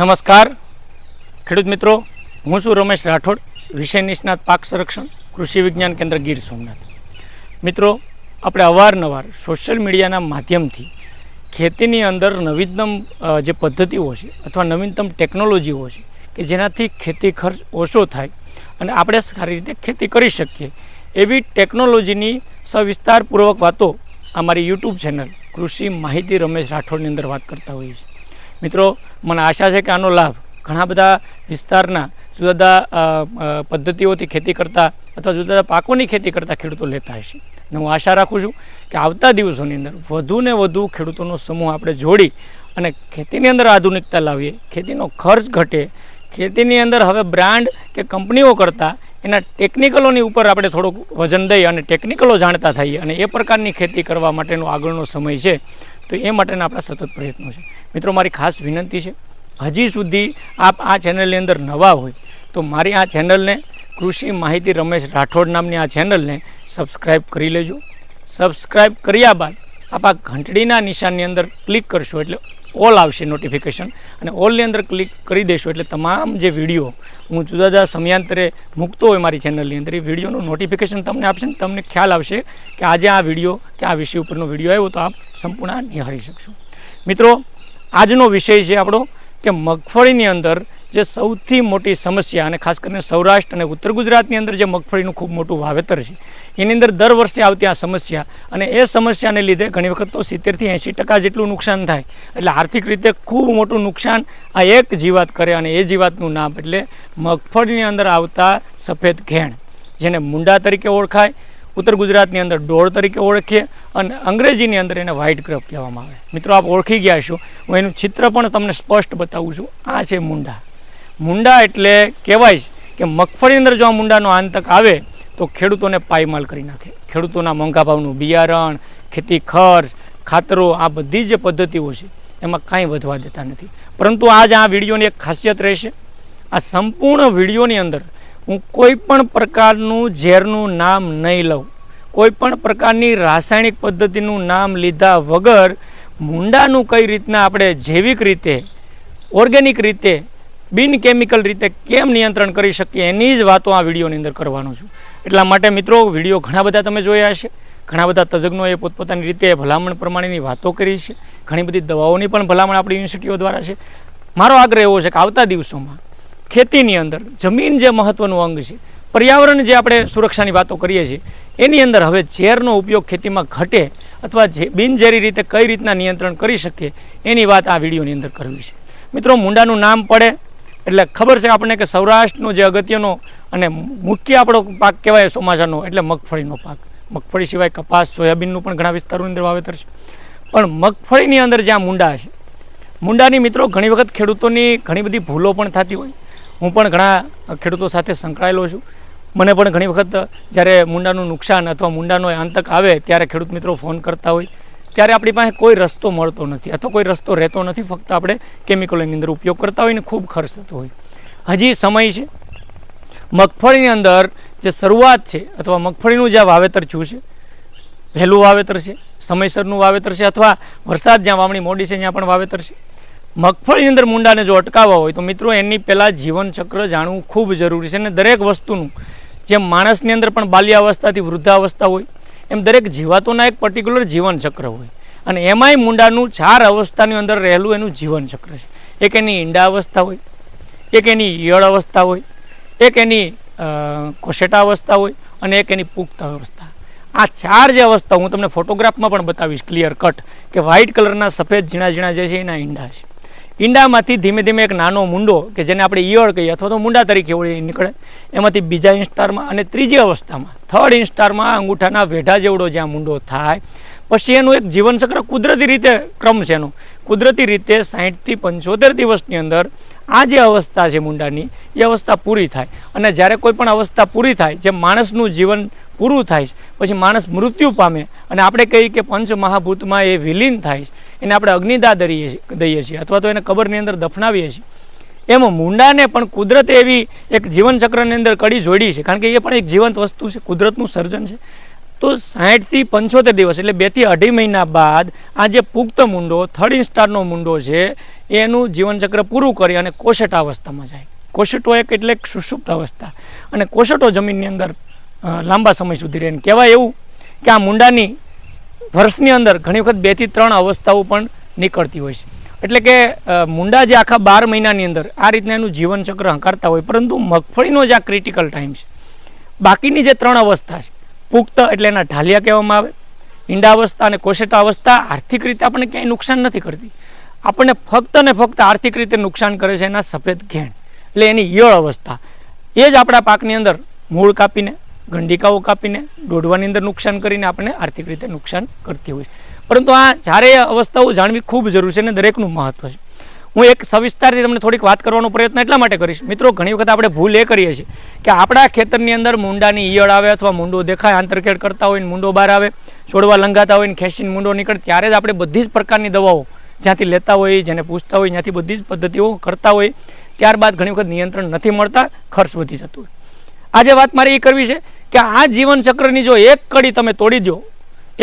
નમસ્કાર. ખેડૂત મિત્રો, હું છું રમેશ રાઠોડ, વિષય નિષ્ણાત પાક સંરક્ષણ, કૃષિ વિજ્ઞાન કેન્દ્ર ગીર સોમનાથ. મિત્રો, આપણે અવારનવાર સોશિયલ મીડિયાના માધ્યમથી ખેતીની અંદર નવીનતમ જે પદ્ધતિઓ છે અથવા નવીનતમ ટેકનોલોજીઓ છે કે જેનાથી ખેતી ખર્ચ ઓછો થાય અને આપણે સારી રીતે ખેતી કરી શકીએ, એવી ટેકનોલોજીની સવિસ્તારપૂર્વક વાતો અમારી યુટ્યુબ ચેનલ કૃષિ માહિતી રમેશ રાઠોડની અંદર વાત કરતા હોઈએ છીએ. મિત્રો, મને આશા છે કે આનો લાભ ઘણા બધા વિસ્તારના જુદા જુદા પદ્ધતિઓથી ખેતી કરતા અથવા જુદા જુદા પાકોની ખેતી કરતા ખેડૂતો લેતા હશે. અને હું આશા રાખું છું કે આવતા દિવસોની અંદર વધુ ને વધુ ખેડૂતોનો સમૂહ આપણે જોડી અને ખેતીની અંદર આધુનિકતા લાવીએ, ખેતીનો ખર્ચ ઘટે, ખેતીની અંદર હવે બ્રાન્ડ કે કંપનીઓ કરતાં એના ટેકનિકલોની ઉપર આપણે થોડુંક વજન દઈ અને ટેકનિકલો જાણતા થઈએ અને એ પ્રકારની ખેતી કરવા માટેનો આગળનો સમય છે. તો એ માટેના આપણા સતત પ્રયત્નો છે. મિત્રો, મારી ખાસ વિનંતી છે, હજી સુધી આપ આ ચેનલની અંદર નવા હોય તો મારી આ ચેનલને કૃષિ માહિતી રમેશ રાઠોડ નામની આ ચેનલને સબસ્ક્રાઈબ કરી લેજો. સબસ્ક્રાઈબ કર્યા બાદ આપ આ ઘંટડીના નિશાનની અંદર ક્લિક કરશો એટલે ઓલ આવશે નોટિફિકેશન અને ઓલની અંદર ક્લિક કરી દેશો એટલે તમામ જે વીડિયો હું જુદા જુદા સમયાંતરે મૂકતો હોય મારી ચેનલની અંદર, એ વિડીયોનું નોટિફિકેશન તમને આપશે ને તમને ખ્યાલ આવશે કે આજે આ વીડિયો કે આ વિષય ઉપરનો વીડિયો આવ્યો તો આપ સંપૂર્ણ નિહાળી શકશો. મિત્રો, આજનો વિષય છે આપણો કે મગફળીની અંદર જે સૌથી મોટી સમસ્યા અને ખાસ કરીને સૌરાષ્ટ્ર અને ઉત્તર ગુજરાતની અંદર જે મગફળીનું ખૂબ મોટું વાવેતર છે, એની અંદર દર વર્ષે આવતી આ સમસ્યા અને એ સમસ્યાને લીધે ઘણી વખત તો સિત્તેરથી એંશી ટકા જેટલું નુકસાન થાય. એટલે આર્થિક રીતે ખૂબ મોટું નુકસાન આ એક જીવાત કરે અને એ જીવાતનું નામ એટલે મગફળીની અંદર આવતા સફેદ ઘેણ, જેને મુંડા તરીકે ઓળખાય, ઉત્તર ગુજરાતની અંદર ડોળ તરીકે ઓળખીએ અને અંગ્રેજીની અંદર એને વ્હાઇટ ક્રપ કહેવામાં આવે. મિત્રો, આપ ઓળખી ગયા છો હું એનું ચિત્ર પણ તમને સ્પષ્ટ બતાવું છું. આ છે મુંડા. મુંડા એટલે કહેવાય કે મગફળીની અંદર જો આ મુંડાનો આંતક આવે, તો ખેડૂતોને પાયમાલ કરી નાખે. ખેડૂતોના મોંઘા ભાવનું બિયારણ, ખેતી ખર્ચ, ખાતરો, આ બધી જે પદ્ધતિઓ છે, એમાં કાંઈ વધવા દેતા નથી. પરંતુ આજ આ વિડીયોની એક ખાસિયત રહેશે. આ સંપૂર્ણ વિડીયોની અંદર હું કોઈ પણ પ્રકારનું ઝેરનું નામ નહીં લઉં. કોઈ પણ પ્રકારની રાસાયણિક પદ્ધતિનું નામ લીધા વગર મુંડાનું કઈ રીતના આપણે જૈવિક રીતે, ઓર્ગેનિક રીતે બિન કેમિકલ રીતે કેમ નિયંત્રણ કરી શકીએ એની જ વાતો આ વિડીયોની અંદર કરવાનો છું. એટલા માટે મિત્રો, વીડિયો ઘણા બધા તમે જોયા હશે. ઘણા બધા તજજ્ઞોએ પોતપોતાની રીતે ભલામણ પ્રમાણેની વાતો કરી છે. ઘણી બધી દવાઓની પણ ભલામણ આપણી યુનિવર્સિટીઓ દ્વારા છે. મારો આગ્રહ એવો છે કે આવતા દિવસોમાં ખેતીની અંદર જમીન જે મહત્ત્વનું અંગ છે, પર્યાવરણ જે આપણે સુરક્ષાની વાતો કરીએ છીએ, એની અંદર હવે ઝેરનો ઉપયોગ ખેતીમાં ઘટે અથવા જે બિનઝેરી રીતે કઈ રીતના નિયંત્રણ કરી શકીએ એની વાત આ વિડીયોની અંદર કરવી છે. મિત્રો, મુંડાનું નામ પડે એટલે ખબર છે આપણને કે સૌરાષ્ટ્રનો જે અગત્યનો અને મુખ્ય આપણો પાક કહેવાય ચોમાસાનો, એટલે મગફળીનો પાક. મગફળી સિવાય કપાસ, સોયાબીનનું પણ ઘણા વિસ્તારોની અંદર વાવેતર છે. પણ મગફળીની અંદર જ્યાં મુંડા છે, મુંડાની મિત્રો ઘણી વખત ખેડૂતોની ઘણી બધી ભૂલો પણ થતી હોય. હું પણ ઘણા ખેડૂતો સાથે સંકળાયેલો છું. મને પણ ઘણી વખત જ્યારે મુંડાનું નુકસાન અથવા મુંડાનો આંતક આવે ત્યારે ખેડૂત મિત્રો ફોન કરતા હોય. ત્યારે આપણી પાસે કોઈ રસ્તો મળતો નથી અથવા કોઈ રસ્તો રહેતો નથી. ફક્ત આપણે કેમિકલોની અંદર ઉપયોગ કરતા હોય ને ખૂબ ખર્ચ થતો હોય. હજી સમય છે. મગફળીની અંદર જે શરૂઆત છે અથવા મગફળીનું જે વાવેતર થયું છે, વહેલું વાવેતર છે, સમયસરનું વાવેતર છે અથવા વરસાદ જ્યાં વાવણી મોડી છે ત્યાં પણ વાવેતર છે. મગફળીની અંદર મુંડાને જો અટકાવવા હોય તો મિત્રો એની પહેલાં જીવનચક્ર જાણવું ખૂબ જરૂરી છે અને દરેક વસ્તુનું, જેમ માણસની અંદર પણ બાલ્યાવસ્થાથી વૃદ્ધાવસ્થા હોય એમ દરેક જીવાતોના એક પર્ટિક્યુલર જીવનચક્ર હોય. અને એમાંય મુંડાનું ચાર અવસ્થાની અંદર રહેલું એનું જીવનચક્ર છે. એક એની ઈંડા અવસ્થા હોય, એક એની ઈયળ અવસ્થા હોય, એક એની કોશેટા અવસ્થા હોય અને એક એની પુખ્ત અવસ્થા. આ ચાર જે અવસ્થા હું તમને ફોટોગ્રાફમાં પણ બતાવીશ ક્લિયર કટ કે વ્હાઇટ કલરના સફેદ ઝીણા ઝીણા જે છે એના ઈંડા છે. ઈંડામાંથી ધીમે ધીમે એક નાનો મુંડો કે જેને આપણે ઈયળ કહીએ અથવા તો મુંડા તરીકે ઓળી નીકળે એમાંથી બીજા ઇન્સ્ટારમાં અને ત્રીજી અવસ્થામાં થર્ડ ઇન્સ્ટારમાં અંગૂઠાના વેઢા જેવડો જ્યાં મુંડો થાય પછી એનું એક જીવનચક્ર કુદરતી રીતે ક્રમ છે એનો. કુદરતી રીતે સાહીઠથી પંચોતેર દિવસની અંદર આ જે અવસ્થા છે મુંડાની એ અવસ્થા પૂરી થાય. અને જ્યારે કોઈ પણ અવસ્થા પૂરી થાય જે માણસનું જીવન પૂરું થાય પછી માણસ મૃત્યુ પામે અને આપણે કહીએ કે પંચ મહાભૂતમાં એ વિલીન થાય છે, એને આપણે અગ્નિદા દઈએ દઈએ છીએ અથવા તો એને કબરની અંદર દફનાવીએ છીએ. એમાં મુંડાને પણ કુદરતે એવી એક જીવનચક્રની અંદર કડી જોડી છે, કારણ કે એ પણ એક જીવંત વસ્તુ છે, કુદરતનું સર્જન છે. તો સાહીઠથી પંચોતેર દિવસ એટલે બેથી અઢી મહિના બાદ આ જે પુખ્ત મુંડો થર્ડ ઇન્સ્ટારનો મુંડો છે, એનું જીવનચક્ર પૂરું કરી અને કોશટ અવસ્થામાં જાય. કોશટો એક એટલે એક સુષુપ્ત અવસ્થા. અને કોશટો જમીનની અંદર લાંબા સમય સુધી રહે. કહેવાય એવું કે આ મુંડાની વર્ષની અંદર ઘણી વખત બેથી ત્રણ અવસ્થાઓ પણ નીકળતી હોય છે. એટલે કે મુંડા જે આખા બાર મહિનાની અંદર આ રીતના એનું જીવનચક્ર હંકારતા હોય, પરંતુ મગફળીનો જ આ ક્રિટિકલ ટાઈમ છે. બાકીની જે ત્રણ અવસ્થા છે, પુખ્ત એટલે એના ઢાલિયા કહેવામાં આવે ઈંડા અવસ્થા અને કોશેટા અવસ્થા આર્થિક રીતે આપણને ક્યાંય નુકસાન નથી કરતી. આપણને ફક્ત ને ફક્ત આર્થિક રીતે નુકસાન કરે છે એના સફેદ ઘેણ, એટલે એની ઈયળ અવસ્થા. એ જ આપણા પાકની અંદર મૂળ કાપીને ગંડિકાઓ કાપીને દોડવાની અંદર નુકસાન કરીને આપણને આર્થિક રીતે નુકસાન કરતી હોય પરંતુ આ ચારેય અવસ્થાઓ જાણવી ખૂબ જરૂરી છે અને દરેકનું મહત્વ છે. હું એક સવિસ્તારથી તમને થોડીક વાત કરવાનો પ્રયત્ન એટલા માટે કરીશ. મિત્રો, ઘણી વખત આપણે ભૂલ એ કરીએ છીએ કે આપણા ખેતરની અંદર મુંડાની ઈયળ આવે અથવા મુંડો દેખાય, આંતરખેડ કરતા હોય ને મુંડો બહાર આવે, છોડવા લંગાતા હોય ને ખેંચીને મુંડો નીકળે, ત્યારે જ આપણે બધી જ પ્રકારની દવાઓ જ્યાંથી લેતા હોય, જેને પૂછતા હોય ત્યાંથી બધી જ પદ્ધતિઓ કરતા હોય, ત્યારબાદ ઘણી વખત નિયંત્રણ નથી મળતા, ખર્ચ વધી જતો હોય. આજે વાત મારે એ કરવી છે કે આ જીવન ચક્રની જો એક કડી તમે તોડી દો,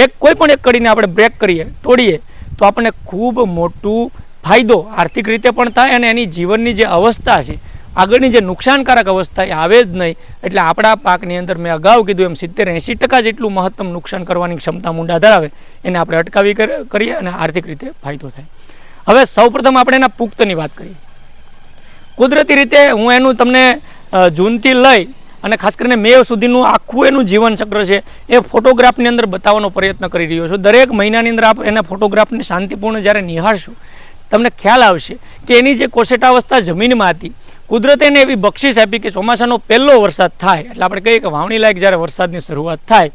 એક કોઈ પણ એક કડીને આપણે બ્રેક કરીએ, તોડીએ, તો આપણને ખૂબ મોટું ફાયદો આર્થિક રીતે પણ થાય અને એની જીવનની જે અવસ્થા છે, આગળની જે નુકસાનકારક અવસ્થા એ આવે જ નહીં. એટલે આપણા પાકની અંદર મેં અગાઉ કીધું એમ સિત્તેર એંશી ટકા જેટલું મહત્તમ નુકસાન કરવાની ક્ષમતા મૂંડા ધરાવે, એને આપણે અટકાવી કરીએ અને આર્થિક રીતે ફાયદો થાય. હવે સૌપ્રથમ આપણે એના પુખ્તની વાત કરીએ. કુદરતી રીતે હું એનું તમને જૂનથી લઈ અને ખાસ કરીને મે સુધીનું આખું એનું જીવનચક્ર છે, એ ફોટોગ્રાફની અંદર બતાવવાનો પ્રયત્ન કરી રહ્યો છું. દરેક મહિનાની અંદર આપ એના ફોટોગ્રાફને શાંતિપૂર્ણ જ્યારે નિહાળશું, તમને ખ્યાલ આવશે કે એની જે કોશેટાવસ્થા જમીનમાં હતી, કુદરતે એને એવી બક્ષિસ આપી કે ચોમાસાનો પહેલો વરસાદ થાય, એટલે આપણે કહીએ કે વાવણી લાયક જ્યારે વરસાદની શરૂઆત થાય,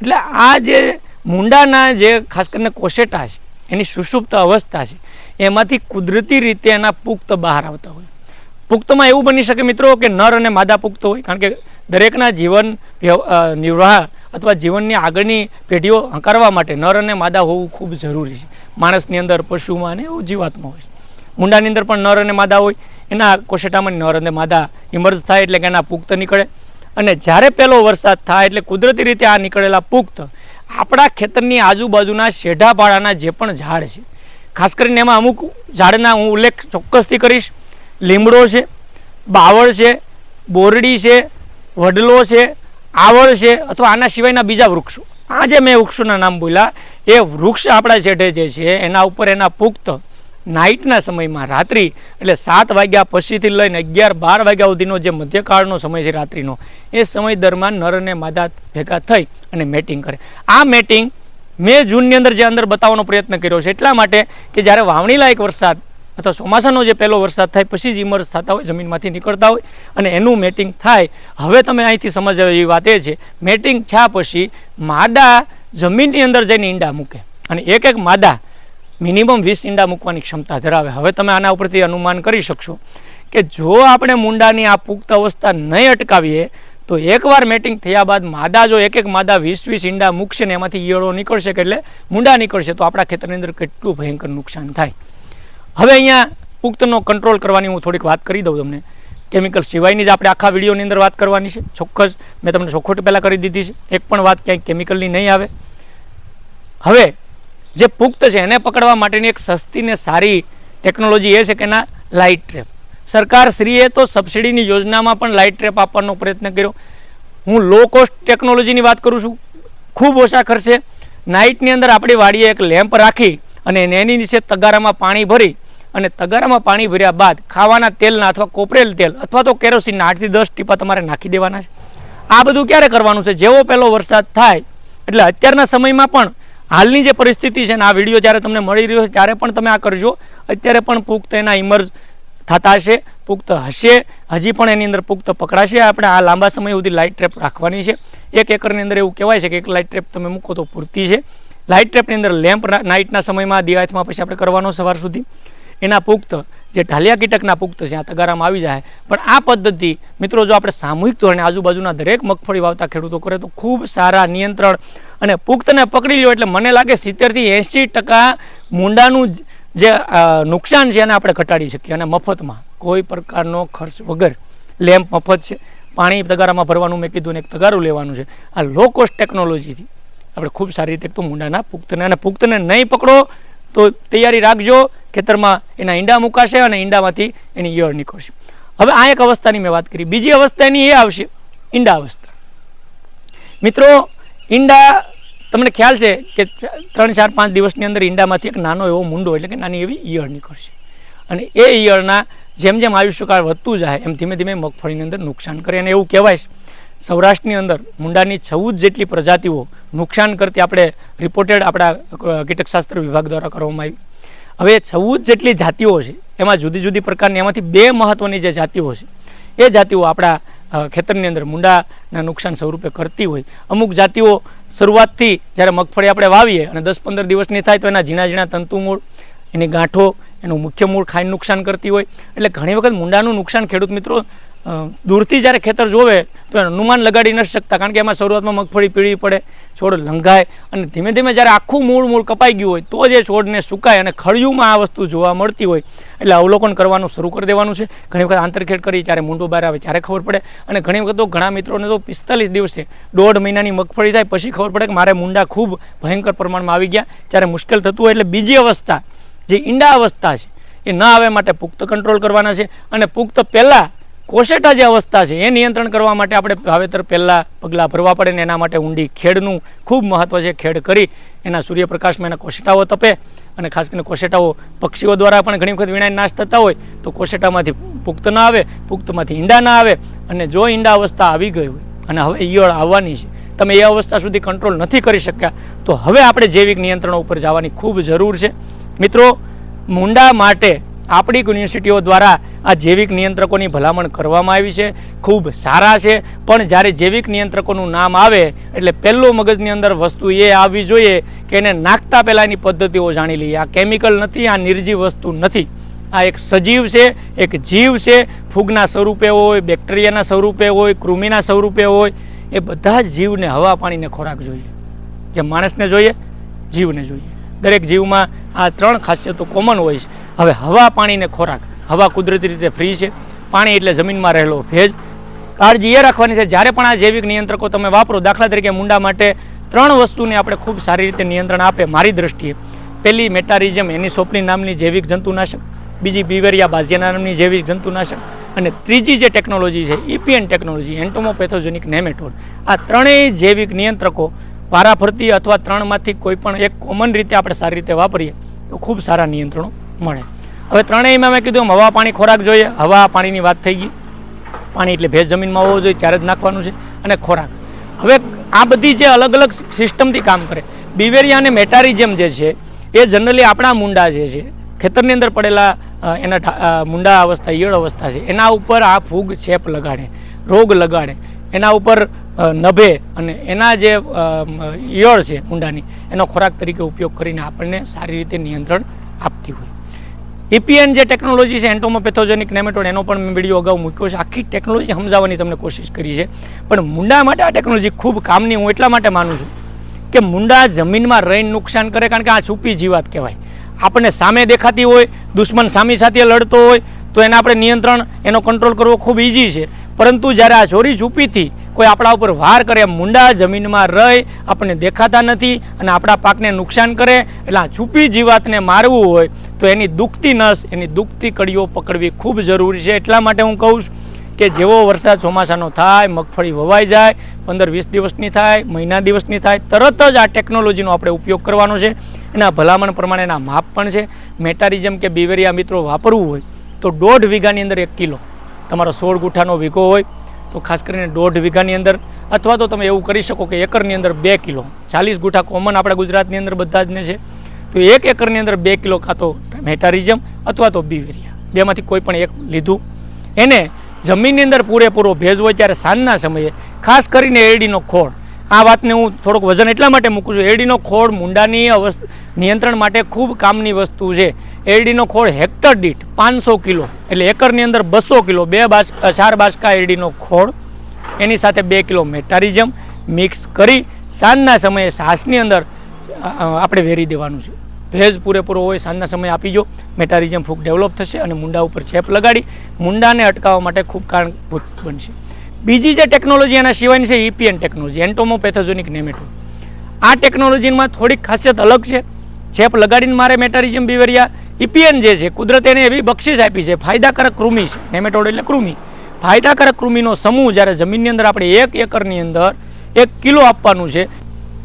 એટલે આ જે મુંડાના જે ખાસ કરીને કોશેટા છે, એની સુષુપ્ત અવસ્થા છે, એમાંથી કુદરતી રીતે એના પુખ્ત બહાર આવતા હોય. પુખ્તમાં એવું બની શકે મિત્રો કે નર અને માદા પુખ્ત હોય. કારણ કે દરેકના જીવન નિર્વાહ અથવા જીવનની આગળની પેઢીઓ હંકારવા માટે નર અને માદા હોવું ખૂબ જરૂરી છે. માણસની અંદર, પશુમાં અને એવું જીવાતમાં હોય છે. મુંડાની અંદર પણ નર અને માદા હોય. એના કોશેટામાં નર અને માદા ઇમર્જ થાય એટલે કે એના પુખ્ત નીકળે. અને જ્યારે પહેલો વરસાદ થાય એટલે કુદરતી રીતે આ નીકળેલા પુખ્ત આપણા ખેતરની આજુબાજુના શેઢાપાળાના જે પણ ઝાડ છે. ખાસ કરીને એમાં અમુક ઝાડના હું ઉલ્લેખ ચોક્કસથી કરીશ. લીમડો છે, બાવળ છે, બોરડી છે, વડલો છે, આવળ છે અથવા આના સિવાયના બીજા વૃક્ષો. આ જે મેં વૃક્ષોના નામ બોલ્યા. એ વૃક્ષ આપણા છેઠે જે છે, એના ઉપર એના પુખ્ત નાઇટના સમયમાં રાત્રિ, એટલે સાત વાગ્યા પછીથી લઈને અગિયાર બાર વાગ્યા સુધીનો જે મધ્યકાળનો સમય છે રાત્રિનો, એ સમય દરમિયાન નર અને માદા ભેગા થઈ અને મેટિંગ કરે. આ મેટિંગ મેં જૂનની અંદર જે અંદર બતાવવાનો પ્રયત્ન કર્યો છે, એટલા માટે કે જ્યારે વાવણી લાયક વરસાદ અથવા ચોમાસાનો જે પહેલો વરસાદ થાય પછી જ ઇમર્જ થતા હોય, જમીનમાંથી નીકળતા હોય અને એનું મેટિંગ થાય. હવે તમે અહીંથી સમજવા એવી વાત એ છે, મેટિંગ થયા પછી માદા જમીનની અંદર જઈને ઈંડા મૂકે અને એક એક માદા મિનિમમ વીસ ઈંડા મૂકવાની ક્ષમતા ધરાવે. હવે તમે આના ઉપરથી અનુમાન કરી શકશો કે જો આપણે મુંડાની આ પુખ્ત અવસ્થા નહીં અટકાવીએ, તો એકવાર મેટિંગ થયા બાદ માદા જો એક એક માદા વીસ વીસ ઈંડા મૂકશે ને એમાંથી ઈયળો નીકળશે એટલે મુંડા નીકળશે, તો આપણા ખેતરની અંદર કેટલું ભયંકર નુકસાન થાય. હવે અહીંયા પુખ્તનો કંટ્રોલ કરવાની હું થોડીક વાત કરી દઉં તમને. કેમિકલ સિવાયની જ આપણે આખા વિડીયોની અંદર વાત કરવાની છે. ચોક્કસ મેં તમને ચોખ્ખોટ પહેલાં કરી દીધી છે. એક પણ વાત ક્યાંય કેમિકલની નહીં આવે. હવે જે પુખ્ત છે એને પકડવા માટેની એક સસ્તી ને સારી ટેકનોલોજી એ છે કે એના લાઇટ ટ્રેપ સરકાર શ્રીએ તો સબસિડીની યોજનામાં પણ લાઇટ ટ્રેપ આપવાનો પ્રયત્ન કર્યો. હું લો કોસ્ટ ટેકનોલોજીની વાત કરું છું. ખૂબ ઓછા ખર્ચે. નાઇટની અંદર આપણી વાડીએ એક લેમ્પ રાખી અને એની નીચે તગારામાં પાણી ભરી અને તગારામાં પાણી ભર્યા બાદ ખાવાના તેલના અથવા કોપરેલ તેલ અથવા તો કેરોસીનના આઠથી દસ ટીપા તમારે નાખી દેવાના છે. આ બધું ક્યારે કરવાનું છે? જેવો પહેલો વરસાદ થાય, એટલે અત્યારના સમયમાં પણ હાલની જે પરિસ્થિતિ છે ને, આ વીડિયો જ્યારે તમને મળી રહ્યો છે, ત્યારે પણ તમે આ કરજો. અત્યારે પણ પુખ્ત એના ઇમર્જ થતા હશે, પુખ્ત હશે, હજી પણ એની અંદર પુખ્ત પકડાશે. આપણે આ લાંબા સમય સુધી લાઇટ ટ્રેપ રાખવાની છે. એક એકરની અંદર એવું કહેવાય છે કે એક લાઇટ ટ્રેપ તમે મૂકો તો પૂરતી છે. લાઇટ ટ્રેપની અંદર લેમ્પ નાઇટના સમયમાં દિવાળીમાં પછી આપણે કરવાનો સવાર સુધી. એના પુખ્ત, જે ઢાલિયા કીટકના પુખ્ત છે, આ તગારામાં આવી જાય. પણ આ પદ્ધતિ, મિત્રો, જો આપણે સામૂહિક ધોરણે આજુબાજુના દરેક મગફળી વાવતા ખેડૂતો કરે, તો ખૂબ સારા નિયંત્રણ અને પુખ્તને પકડી લ્યો એટલે મને લાગે સિત્તેરથી એંશી ટકા મૂંડાનું જે નુકસાન છે એને આપણે ઘટાડી શકીએ અને મફતમાં. કોઈ પ્રકારનો ખર્ચ વગર. લેમ્પ મફત છે. પાણી તગારામાં ભરવાનું મેં કીધું ને એક તગારું લેવાનું છે. આ લો કોસ્ટ ટેકનોલોજીથી આપણે ખૂબ સારી રીતે તો મુંડાના પુખ્તને અને પુખ્તને નહીં પકડો, તો તૈયારી રાખજો, ખેતરમાં એના ઈંડા મુકાશે અને ઈંડામાંથી એની ઈયળ નીકળશે. હવે આ એક અવસ્થાની મેં વાત કરી. બીજી અવસ્થા એની એ આવશે, ઈંડા અવસ્થા. મિત્રો, ઈંડા, તમને ખ્યાલ છે કે ત્રણ, ચાર, પાંચ દિવસની અંદર ઈંડામાંથી એક નાનો એવો મુંડો એટલે કે નાની એવી ઈયળ નીકળશે. અને એ ઈયળના જેમ જેમ આયુષ્યકાળ વધતું જાય, એમ ધીમે ધીમે મગફળીની અંદર નુકસાન કરે અને એવું કહેવાય છે. સૌરાષ્ટ્રની અંદર મુંડાની ચૌદ જેટલી પ્રજાતિઓ નુકસાન કરતી આપણે રિપોર્ટેડ આપણા કીટકશાસ્ત્ર વિભાગ દ્વારા કરવામાં આવી. હવે ચૌદ જેટલી જાતિઓ છે, એમાં જુદી જુદી પ્રકારની, એમાંથી બે મહત્ત્વની જે જાતિઓ છે, એ જાતિઓ આપણા ખેતરની અંદર મુંડાના નુકસાન સ્વરૂપે કરતી હોય. અમુક જાતિઓ શરૂઆતથી જ્યારે મગફળી આપણે વાવીએ અને દસ પંદર દિવસની થાય તો એના ઝીણા ઝીણા તંતુ મૂળ, એની ગાંઠો, એનું મુખ્ય મૂળ ખાઈને નુકસાન કરતી હોય. એટલે ઘણી વખત મુંડાનું નુકસાન ખેડૂત મિત્રો દૂરથી જ્યારે ખેતર જોવે, તો એનું અનુમાન લગાડી ન શકતા, કારણ કે એમાં શરૂઆતમાં મગફળી પીળી પડે, છોડ લંઘાય, અને ધીમે ધીમે જ્યારે આખું મૂળ મૂળ કપાઈ ગયું હોય, તો જે છોડને સુકાય અને ખળિયુંમાં આ વસ્તુ જોવા મળતી હોય. એટલે અવલોકન કરવાનું શરૂ કરી દેવાનું છે. ઘણી વખત આંતરખેડ કરી, જ્યારે મૂંડું બહાર આવે, ત્યારે ખબર પડે. અને ઘણી વખત તો ઘણા મિત્રોને તો પિસ્તાલીસ દિવસે, દોઢ મહિનાની મગફળી થાય, પછી ખબર પડે કે મારે મુંડા ખૂબ ભયંકર પ્રમાણમાં આવી ગયા. ત્યારે મુશ્કેલ થતું હોય, એટલે બીજી અવસ્થા, જે ઈંડા અવસ્થા છે, એ ન આવે માટે પુખ્ત કંટ્રોલ કરવાના છે. અને પુખ્ત પહેલાં કોશેટા જે અવસ્થા છે, એ નિયંત્રણ કરવા માટે આપણે વાવેતર પહેલાં પગલાં ભરવા પડે ને એના માટે ઊંડી ખેડનું ખૂબ મહત્ત્વ છે, ખેડ કરી એના સૂર્યપ્રકાશમાં એના કોશેટાઓ તપે અને ખાસ કરીને કોશેટાઓ પક્ષીઓ દ્વારા પણ ઘણી વખત વીણાઈ નાશ થતા હોય તો કોશેટામાંથી પુખ્ત ના આવે, પુખ્તમાંથી ઈંડા ના આવે અને જો ઈંડા અવસ્થા આવી ગઈ હોય અને હવે ઈયળ આવવાની છે, તમે એ અવસ્થા સુધી કંટ્રોલ નથી કરી શક્યા, તો હવે આપણે જૈવિક નિયંત્રણો ઉપર જવાની ખૂબ જરૂર છે. મિત્રો, મુંડા માટે આપણી યુનિવર્સિટીઓ દ્વારા આ જૈવિક નિયંત્રકોની ભલામણ કરવામાં આવી છે. ખૂબ સારા છે. પણ જ્યારે જૈવિક નિયંત્રકોનું નામ આવે, એટલે પહેલો મગજની અંદર વસ્તુ એ આવવી જોઈએ કે એને નાખતા પહેલાં એની પદ્ધતિઓ જાણી લઈએ. આ કેમિકલ નથી, આ નિર્જીવ વસ્તુ નથી. આ એક સજીવ છે, એક જીવ છે. ફૂગના સ્વરૂપે હોય, બેક્ટેરિયાના સ્વરૂપે હોય, કૃમિના સ્વરૂપે હોય, એ બધા જ જીવને હવા પાણીને ખોરાક જોઈએ. જે માણસને જોઈએ, જીવને જોઈએ. દરેક જીવમાં આ ત્રણ ખાસિયતો કોમન હોય છે. હવે હવા પાણીને ખોરાક. હવા કુદરતી રીતે ફ્રી છે. પાણી એટલે જમીનમાં રહેલો ભેજ. કાળજી એ રાખવાની છે, જ્યારે પણ આ જૈવિક નિયંત્રકો તમે વાપરો, દાખલા તરીકે મુંડા માટે ત્રણ વસ્તુને આપણે ખૂબ સારી રીતે નિયંત્રણ આપે મારી દ્રષ્ટિએ. પહેલી, મેટારિઝમ, એની સોપની નામની જૈવિક જંતુનાશક. બીજી, બીવેરિયા બાજિયા નામની જૈવિક જંતુનાશક. અને ત્રીજી જે ટેકનોલોજી છે ઇપીએન ટેકનોલોજી, એન્ટોમોપેથોજેનિક નેમેટોડ. આ ત્રણેય જૈવિક નિયંત્રકો વારાફરતી અથવા ત્રણમાંથી કોઈ પણ એક કોમન રીતે આપણે સારી રીતે વાપરીએ, તો ખૂબ સારા નિયંત્રણો મળે. હવે ત્રણેયમાં મેં કીધું હવા પાણી ખોરાક જોઈએ. હવા પાણીની વાત થઈ ગઈ. પાણી એટલે ભેજ જમીનમાં હોવો જોઈએ, ત્યારે જ નાખવાનું છે, અને ખોરાક. હવે આ બધી જે અલગ અલગ સિસ્ટમથી કામ કરે. બિવેરિયા અને મેટારિઝમ જે છે, એ જનરલી આપણા મુંડા જે છે, ખેતરની અંદર પડેલા એના મુંડા અવસ્થા, ઈયળ અવસ્થા છે, એના ઉપર આ ફૂગ ચેપ લગાડે, રોગ લગાડે, એના ઉપર નભે અને એના જે ઈયળ છે મુંડાની, એનો ખોરાક તરીકે ઉપયોગ કરીને આપણને સારી રીતે નિયંત્રણ આપતી હોય. ઇપીએન જે ટેકનોલોજી છે એન્ટોમોપેથોજેનિક નેમેટોડ એનો પણ મેં વીડિયો અગાઉ મૂક્યો છે. આખી ટેકનોલોજી સમજાવવાની તમને કોશિશ કરી છે. પણ મુંડા માટે આ ટેકનોલોજી ખૂબ કામની, હું એટલા માટે માનું છું કે મુંડા જમીનમાં રહીને નુકસાન કરે, કારણ કે આ છુપી જીવાત કહેવાય. આપણને સામે દેખાતી હોય, દુશ્મન સામી સાથે લડતો હોય, તો એને આપણે નિયંત્રણ, એનો કંટ્રોલ કરવો ખૂબ ઇઝી છે. પરંતુ જ્યારે આ ચોરી છુપીથી કોઈ આપણા ઉપર વાર કરે મુંડા જમીનમાં રહી, આપણને દેખાતા નથી અને આપણા પાકને નુકસાન કરે, એટલે આ છુપી જીવાતને મારવું હોય તો એની દુખતી નસ, એની દુખતી કડીઓ પકડવી ખૂબ જરૂરી છે. એટલા માટે હું કહું છું કે જેવો વરસાદ ચોમાસાનો થાય, મગફળી વવાઈ જાય, પંદર વીસ દિવસની થાય, મહિના દિવસની થાય, તરત જ આ ટેકનોલોજીનો આપણે ઉપયોગ કરવાનો છે. એના ભલામણ પ્રમાણે એના માપ પણ છે. મેટારિઝમ કે બિવેરિયા મિત્રો વાપરવું હોય તો દોઢ વીઘાની અંદર એક કિલો. તમારો સોળ ગુઠાનો વીઘો હોય તો ખાસ કરીને દોઢ વીઘાની અંદર અથવા તો તમે એવું કરી શકો કે એકરની અંદર બે કિલો. ચાલીસ ગુઠા કોમન આપણા ગુજરાતની અંદર બધા જ છે. તો એક એકરની અંદર બે કિલો ખાતો મેટારિઝમ અથવા તો બીવેરિયા. બેમાંથી કોઈ પણ એક લીધું. એને જમીનની અંદર પૂરેપૂરો ભેજ હોય ત્યારે સાંજના સમયે ખાસ કરીને એરડીનો ખોળ. આ વાતને હું થોડોક વજન એટલા માટે મૂકું છું. એરડીનો ખોળ મુંડાની અવસ્થ નિયંત્રણ માટે ખૂબ કામની વસ્તુ છે. એરડીનો ખોળ હેક્ટર દીઠ પાંચસો કિલો એટલે એકરની અંદર બસો કિલો, બે બાસ, ચાર બાસકા એરડીનો ખોળ. એની સાથે બે કિલો મેટારિઝમ મિક્સ કરી સાંજના સમયે સાસની અંદર આપણે વેરી દેવાનું છે. ભેજ પૂરેપૂરો હોય સાંજના સમયે આપી જો. મેટારિઝમ ફૂગ ડેવલપ થશે અને મુંડા ઉપર ચેપ લગાડી મુંડાને અટકાવવા માટે ખૂબ કારણભૂત બનશે. બીજી જે ટેકનોલોજી એના સિવાયની છે ઇપીએન ટેકનોલોજી, એન્ટોમોપેથોજોનિક નેમેટો આ ટેકનોલોજીમાં થોડીક ખાસિયત અલગ છે. ચેપ લગાડીને મારે મેટારિઝમ બીવેરિયા. ઇપીએન જે છે, કુદરતે એને એવી બક્ષિસ આપી છે, ફાયદાકારક કૃમિ છે. નેમેટોડ એટલે કૃમિ. ફાયદાકારક કૃમિનો સમૂહ જ્યારે જમીનની અંદર આપણે એક એકરની અંદર એક કિલો આપવાનું છે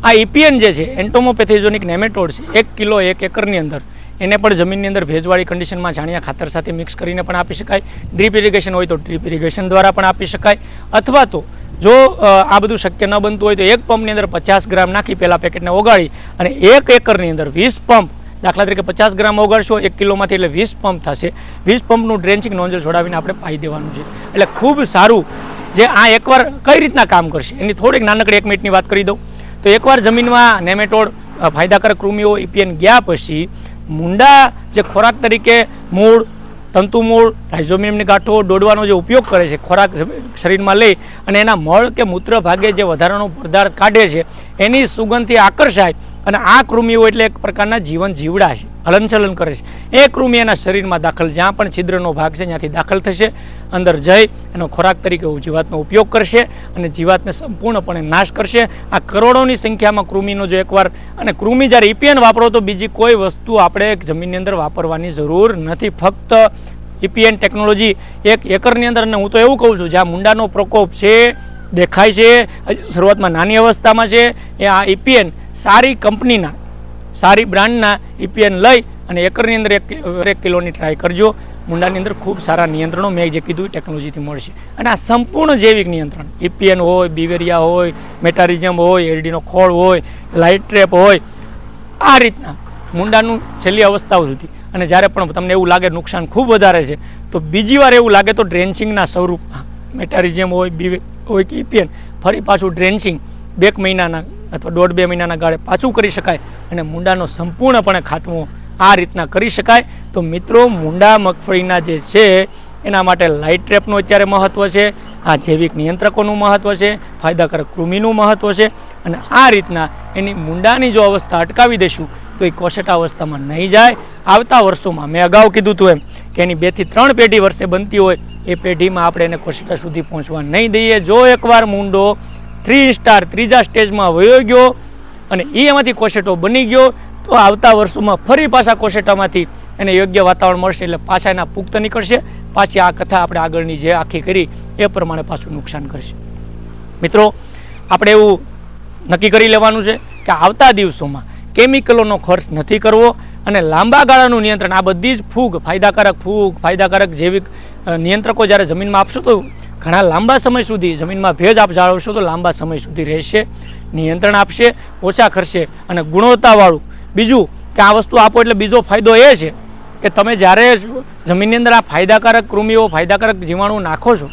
આ ઇપીએન જે છે, એન્ટોમોપેથેઝોનિક નેમેટોડ છે, એક કિલો એક એકરની અંદર. એને પણ જમીનની અંદર ભેજવાળી કન્ડિશનમાં છાણિયા ખાતર સાથે મિક્સ કરીને પણ આપી શકાય. ડ્રીપ ઇરિગેશન હોય તો ડ્રીપ ઇરિગેશન દ્વારા પણ આપી શકાય. અથવા તો જો આ બધું શક્ય ન બનતું હોય તો એક પંપની અંદર પચાસ ગ્રામ નાખી પહેલાં પેકેટને ઓગાળી અને એક એકરની અંદર વીસ પંપ દાખલા તરીકે પચાસ ગ્રામ ઓગાળશો, એક કિલોમાંથી એટલે વીસ પંપ થશે. વીસ પંપનું ડ્રેન્ચિંગ નોંધલ છોડાવીને આપણે પાઈ દેવાનું છે. એટલે ખૂબ સારું જે આ એકવાર કઈ રીતના કામ કરશે, એની થોડીક નાનકડી એક મિનિટની વાત કરી દઉં. તો એકવાર જમીનમાં નેમેટોડ ફાયદાકારક કૃમિઓ ઇપીએન ગયા પછી મુંડા જે ખોરાક તરીકે મૂળ તંતુમૂળ રાઇઝોમિયમની ગાંઠો, દોડવાનો જે ઉપયોગ કરે છે ખોરાક શરીરમાં લઈ અને એના મળ કે મૂત્ર ભાગે જે વધારાનો પદાર્થ કાઢે છે, એની સુગંધથી આકર્ષાય અને આ કૃમિઓ એટલે એક પ્રકારના જીવન જીવડા હલનચલન કરે છે. એ કૃમિ એના શરીરમાં દાખલ, જ્યાં પણ છિદ્રનો ભાગ છે, ત્યાંથી દાખલ થશે, અંદર જઈ એનો ખોરાક તરીકે જીવાતનો ઉપયોગ કરશે અને જીવાતને સંપૂર્ણપણે નાશ કરશે. આ કરોડોની સંખ્યામાં કૃમિનો જો એકવાર, અને કૃમિ જ્યારે ઇપીએન વાપરો તો બીજી કોઈ વસ્તુ આપણે જમીનની અંદર વાપરવાની જરૂર નથી. ફક્ત ઇપીએન ટેકનોલોજી એક એકરની અંદર, અને હું તો એવું કહું છું, જ્યાં મુંડાનો પ્રકોપ છે, દેખાય છે શરૂઆતમાં નાની અવસ્થામાં છે, એ આ ઇપીએન સારી કંપનીના, સારી બ્રાન્ડના ઈપીએન લઈ અને એકરની અંદર એક એક કિલોની ટ્રાય કરજો. મુંડાની અંદર ખૂબ સારા નિયંત્રણો, મેં જે કીધું ટેકનોલોજીથી મળશે. અને આ સંપૂર્ણ જૈવિક નિયંત્રણ ઇપીએન હોય બિવેરિયા હોય મેટારિઝમ હોય એલડીનો ખોળ હોય લાઇટ ટ્રેપ હોય, આ રીતના મુંડાનું છેલ્લી અવસ્થાઓ સુધી. અને જ્યારે પણ તમને એવું લાગે નુકસાન ખૂબ વધારે છે, તો બીજી વાર એવું લાગે તો ડ્રેન્ચિંગના સ્વરૂપમાં મેટારિઝમ હોય બી હોય કે ઇપીએન ફરી પાછું ડ્રેન્ચિંગ બે મહિનાના અથવા દોઢ બે મહિનાના ગાળે પાછું કરી શકાય અને મૂંડાનો સંપૂર્ણપણે ખાતમો આ રીતના કરી શકાય. તો મિત્રો, મુંડા મગફળીના જે છે, એના માટે લાઇટ ટ્રેપનું અત્યારે મહત્ત્વ છે, આ જૈવિક નિયંત્રકોનું મહત્ત્વ છે ફાયદાકારક કૃમિનું મહત્ત્વ છે અને આ રીતના એની મૂંડાની જો અવસ્થા અટકાવી દઈશું, તો એ કોશેટા અવસ્થામાં નહીં જાય. આવતા વર્ષોમાં મેં અગાઉ કીધું હતું એમ કે એની બેથી ત્રણ પેઢી વર્ષે બનતી હોય, એ પેઢીમાં આપણે એને કોશેટા સુધી પહોંચવા નહીં દઈએ. જો એકવાર મુંડો થ્રી સ્ટાર ત્રીજા સ્ટેજમાં વયો ગયો અને એ એમાંથી કોશેટો બની ગયો. તો આવતા વર્ષોમાં ફરી પાછા કોશેટામાંથી એને યોગ્ય વાતાવરણ મળશે એટલે પાછા એના પુખ્ત નીકળશે. પાછી આ કથા આપણે આગળની જે આખી કરી એ પ્રમાણે પાછું નુકસાન કરશે. મિત્રો, આપણે એવું નક્કી કરી લેવાનું છે કે આવતા દિવસોમાં કેમિકલોનો ખર્ચ નથી કરવો અને લાંબા ગાળાનું નિયંત્રણ, આ બધી જ ફૂગ, ફાયદાકારક ફૂગ, ફાયદાકારક જૈવિક નિયંત્રકો જ્યારે જમીનમાં આપશો તો ઘણા લાંબા સમય સુધી જમીનમાં ભેજ આપ જાળવશો તો લાંબા સમય સુધી રહેશે, નિયંત્રણ આપશે, ઓછા ખર્ચે અને ગુણવત્તાવાળું. બીજું કે આ વસ્તુ આપો એટલે બીજો ફાયદો એ છે કે તમે જ્યારે જમીનની અંદર આ ફાયદાકારક કૃમિઓ, ફાયદાકારક જીવાણુ નાખો છો,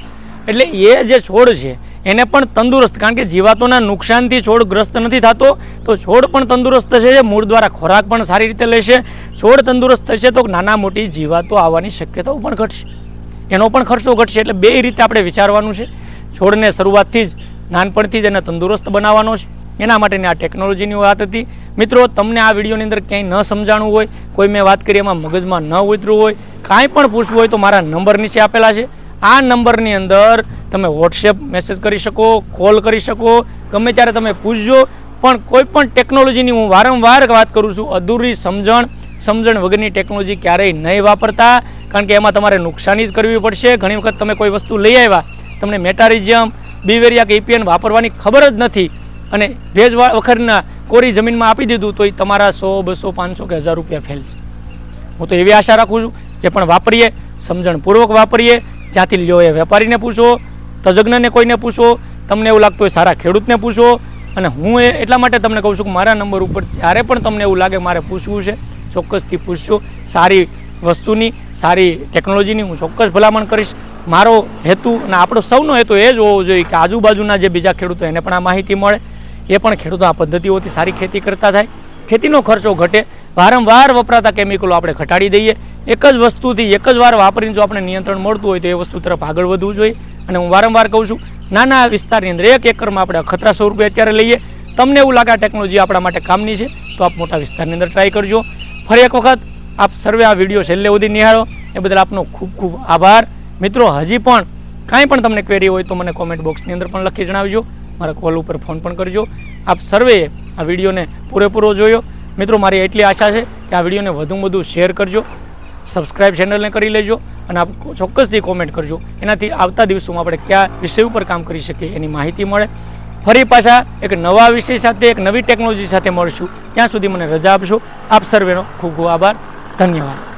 એટલે એ જે છોડ છે એને પણ તંદુરસ્ત, કારણ કે જીવાતોના નુકસાનથી છોડ ગ્રસ્ત નથી થતો, તો છોડ પણ તંદુરસ્ત થશે, મૂળ દ્વારા ખોરાક પણ સારી રીતે લેશે. છોડ તંદુરસ્ત થશે તો નાના મોટી જીવાતો આવવાની શક્યતાઓ પણ ઘટશે. એનો પણ ખર્ચો ઘટશે એટલે બે રીતે આપણે વિચારવાનું છે. છોડને શરૂઆતથી જ નાનપણથી જ એને તંદુરસ્ત બનાવવાનો છે. એના માટેની આ ટેકનોલોજીની વાત હતી. મિત્રો, તમને આ વિડીયોની અંદર ક્યાંય ન સમજાણું હોય, કોઈ મેં વાત કરી એમાં મગજમાં ન ઉતર્યું હોય, કાંઈ પણ પૂછવું હોય તો મારા નંબર નીચે આપેલા છે. આ નંબરની અંદર તમે વોટ્સએપ મેસેજ કરી શકો કોલ કરી શકો, ગમે ત્યારે તમે પૂછજો. પણ કોઈ પણ ટેકનોલોજીની હું વારંવાર વાત કરું છું, અધૂરી સમજણ સમજણ વગરની ટેકનોલોજી ક્યારેય નહીં વાપરતા. કારણ કે એમાં તમારે નુકસાની જ કરવી પડશે. ઘણી વખત તમે કોઈ વસ્તુ લઈ આવ્યા, તમને મેટારિઝમ, બીવેરિયા કે ઇપીએન વાપરવાની ખબર જ નથી. અને ભેજ વખરના કોરી જમીનમાં આપી દીધું તો એ તમારા સો, બસો, પાંચસો કે હજાર રૂપિયા ફેલ છે. હું તો એવી આશા રાખું છું જે પણ વાપરીએ, સમજણપૂર્વક વાપરીએ, જ્યાંથી લ્યો એ વેપારીને પૂછો, તજજ્ઞને કોઈને પૂછો, તમને એવું લાગતું હોય સારા ખેડૂતને પૂછો, અને હું એ, એટલા માટે તમને કહું છું કે મારા નંબર ઉપર જ્યારે પણ તમને એવું લાગે મારે પૂછવું છે, ચોક્કસથી પૂછજો. સારી વસ્તુની સારી ટેકનોલોજીની હું ચોક્કસ ભલામણ કરીશ. મારો હેતુ અને આપણો સૌનો હેતુ એ જ હોવો જોઈએ કે આજુબાજુના જે બીજા ખેડૂતો એને પણ આ માહિતી મળે. એ પણ ખેડૂતો આ પદ્ધતિઓથી સારી ખેતી કરતા થાય. ખેતીનો ખર્ચો ઘટે. વારંવાર વપરાતા કેમિકલો આપણે ઘટાડી દઈએ. એક જ વસ્તુથી એક જ વાર વાપરીને જો આપણે નિયંત્રણ મળતું હોય તો એ વસ્તુ તરફ આગળ વધવું જોઈએ. અને હું વારંવાર કહું છું, નાના વિસ્તારની અંદર એક એકરમાં આપણે અખતરા સો રૂપિયા અત્યારે લઈએ. તમને એવું લાગે ટેકનોલોજી આપણા માટે કામની છે, તો આપ મોટા વિસ્તારની અંદર ટ્રાય કરજો. ફરી એક વખત આપ સર્વે આ વીડિયો છેલ્લે સુધી નિહાળો. એ બદલ આપનો ખૂબ ખૂબ આભાર. મિત્રો, હજી પણ કાંઈ પણ તમને ક્વેરી હોય તો મને કોમેન્ટ બોક્સની અંદર પણ લખી જણાવજો. મારા કોલ ઉપર ફોન પણ કરજો. આપ સર્વેએ આ વિડીયોને પૂરેપૂરો જોયો. મિત્રો, મારી એટલી આશા છે કે આ વિડીયોને વધુમાં વધુ શેર કરજો. સબસ્ક્રાઇબ ચેનલને કરી લેજો અને આપ ચોક્કસથી કોમેન્ટ કરજો. એનાથી આવતા દિવસોમાં આપણે કયા વિષય ઉપર કામ કરી શકીએ એની માહિતી મળે. ફરી પાછા એક નવા વિષય સાથે, એક નવી ટેકનોલોજી સાથે મળશું. ત્યાં સુધી મને રજા આપશો. આપ સર્વેનો ખૂબ ખૂબ આભાર. धन्यवाद